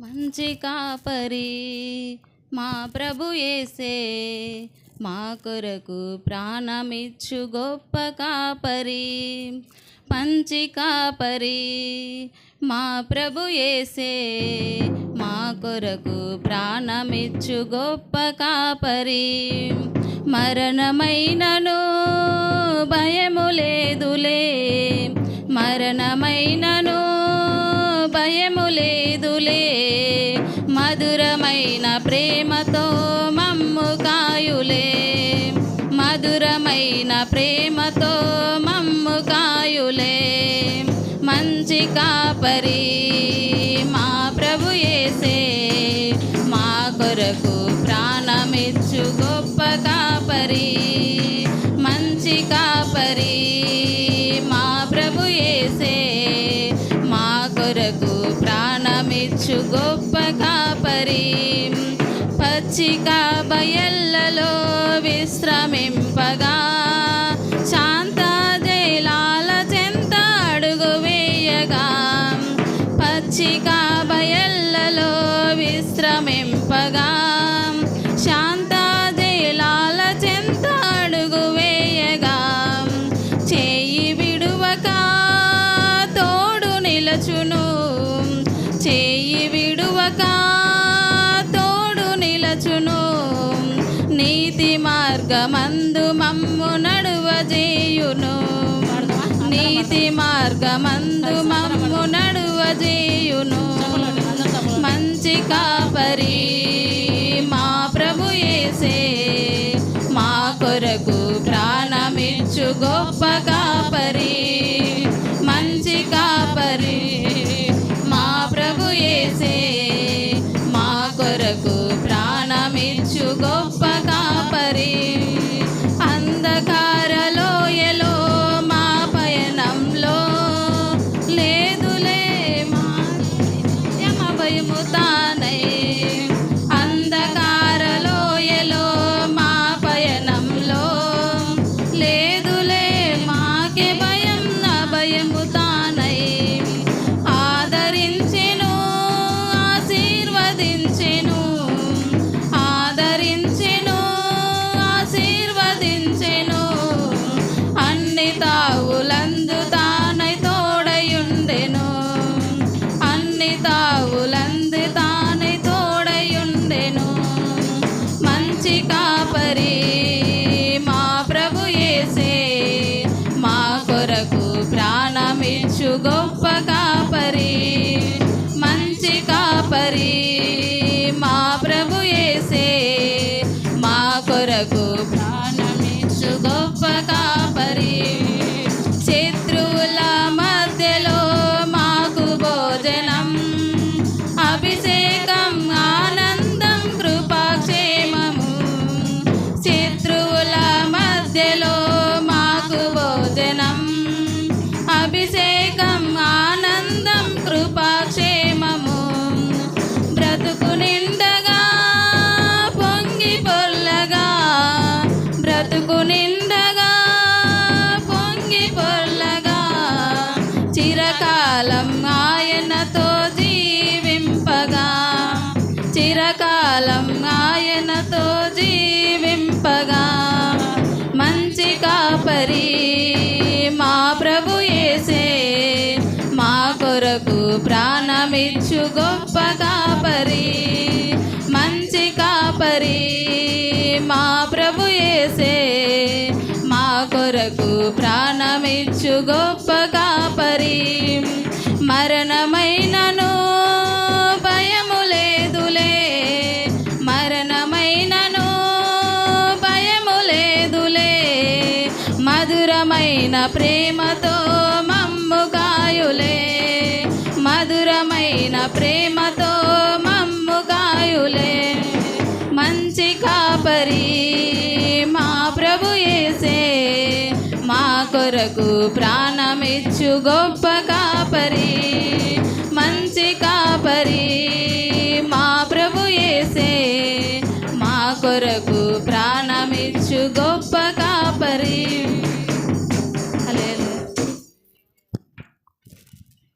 మంచి కాపరి మా ప్రభు ఏసే మా కొరకు ప్రాణమిచ్చు గొప్ప కాపరి మంచి కాపరి మా ప్రభు ఏసే మా కొరకు ప్రాణమిచ్చు గొప్ప కాపరి. మరణమైనను భయము లేదులే మరణమైనను లేదులే. మధురమైన ప్రేమతో మమ్ము కాయులే. మధురమైన ప్రేమతో మమ్ము కాయులే. మంచి కాపరి మా ప్రభు ఏసే మా కొరకు ప్రాణమిచ్చు గొప్ప కాపరి. ప్రాణమిచ్చు గొప్ప కాపరి పచ్చిక బయళ్ళలో విశ్రమింపగా శాంత జైలాల చెంత అడుగు వేయగా పచ్చిక బయళ్ళలో విశ్రమింపగా. తోడు నిలచును. నీతి మార్గమందు మమ్ము నడువజేయును నీతి మార్గమందు మమ్ము నడువజేయును మంచి కాపరి మా ప్రభు ఏసే మా కొరకు ప్రాణమిచ్చు గొప్పగా ప్రాణమిచ్చు గొప్ప కాపరి మంచి కాపరి. మా ప్రభు ఏసే మా కొరకు ప్రాణమిచ్చు గొప్ప కాపరి. ఆయనతో జీవింపగా. చిరకాలం ఆయనతో జీవింపగా. మంచి కాపరి మా ప్రభు ఏసే మా కొరకు ప్రాణమిచ్చు గొప్ప కాపరి. మంచి కాపరి మా ప్రభు ఏసే మా కొరకు ప్రాణమిచ్చు గొప్ప మధురమైన ప్రేమతో మమ్ము కాయులే మధురమైన ప్రేమతో మమ్ము కాయులే మంచి కాపరి మా ప్రభు ఏసే మా కొరకు ప్రాణమిచ్చు గొప్ప కాపరి. మంచి కాపరి మా ప్రభు ఏసే మా కొరకు ప్రాణమిచ్చు గొప్ప కాపరి.